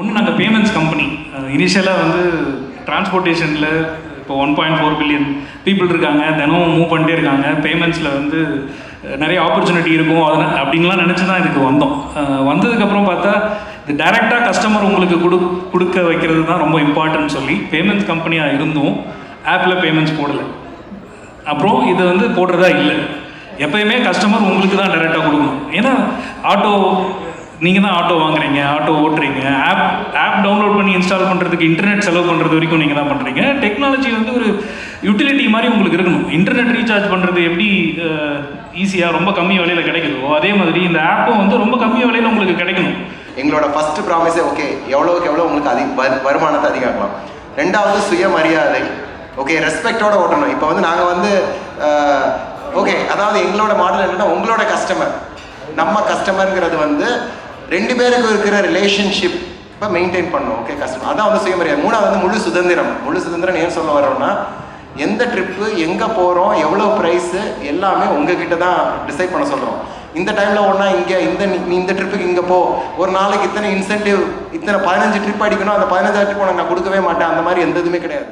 ஒன்று நாங்கள் payments company இனிஷியலாக வந்து டிரான்ஸ்போர்ட்டேஷனில் இப்போ one point four billion people இருக்காங்க. தினமும் மூவ் பண்ணிட்டே இருக்காங்க. பேமெண்ட்ஸில் வந்து நிறைய ஆப்பர்ச்சுனிட்டி இருக்கும். அதனால் அப்படின்லாம் நினச்சி தான் இதுக்கு வந்தோம். வந்ததுக்கப்புறம் பார்த்தா இது டைரெக்டாக கஸ்டமர் உங்களுக்கு கொடு கொடுக்க வைக்கிறது தான் ரொம்ப இம்பார்ட்டன்ட் சொல்லி பேமெண்ட்ஸ் கம்பெனியாக இருந்தும் ஆப்பில் பேமெண்ட்ஸ் போடலை. அப்புறம் இது வந்து போடுறதா இல்லை. எப்பயுமே கஸ்டமர் உங்களுக்கு தான் டைரெக்டாக கொடுக்கணும். ஏன்னா ஆட்டோ நீங்கள் தான் ஆட்டோ வாங்குறீங்க ஆட்டோ ஓட்டுறீங்க. ஆப் ஆப் டவுன்லோட் பண்ணி இன்ஸ்டால் பண்ணுறதுக்கு இன்டர்நெட் செலவு பண்ணுறது வரைக்கும் நீங்கள் தான் பண்ணுறீங்க டெக்னாலஜி வந்து ஒரு யூட்டிலிட்டி மாதிரி உங்களுக்கு இருக்கணும். இன்டர்நெட் ரீசார்ஜ் பண்ணுறது எப்படி ஈஸியாக ரொம்ப கம்மி விலையில் கிடைக்குதோ அதே மாதிரி இந்த ஆப்பும் வந்து ரொம்ப கம்மி விலையில் உங்களுக்கு கிடைக்கணும். எங்களோட ஃபர்ஸ்ட் ப்ராமிஸே ஓகே எவ்வளோக்கு எவ்வளோ உங்களுக்கு அதிக வருமானத்தை அதிகமாக்கலாம் ரெண்டாவது சுயமரியாதை ஓகே ரெஸ்பெக்டோட ஓட்டணும். இப்போ வந்து நாங்கள் வந்து ஓகே அதாவது எங்களோட மாடல் என்னென்னா உங்களோட கஸ்டமர் நம்ம கஸ்டமருங்கிறது வந்து ரெண்டு பேருக்கு இருக்கிற ரிலேஷன்ஷிப் இப்போ மெயின்டைன் பண்ணணும் ஓகே கஷ்டம் அதான் வந்து சுயமரியாதை. மூணாவது வந்து முழு சுதந்திரம். முழு சுதந்திரம் ஏன் சொல்ல வரோம்னா எந்த ட்ரிப்பு எங்கே போகிறோம் எவ்வளோ ப்ரைஸு எல்லாமே உங்ககிட்ட தான் டிசைட் பண்ண சொல்கிறோம் இந்த டைமில் ஒன்றா இங்கே இந்த நீ இந்த ட்ரிப்புக்கு இங்கே போ. ஒரு நாளைக்கு இத்தனை இன்சென்டிவ் இத்தனை பதினஞ்சு ட்ரிப் அடிக்கணும் அந்த பதினஞ்சாயிரம் ட்ரிப் உனக்கு நான் கொடுக்கவே மாட்டேன். அந்த மாதிரி எந்த இதுவுமே கிடையாது.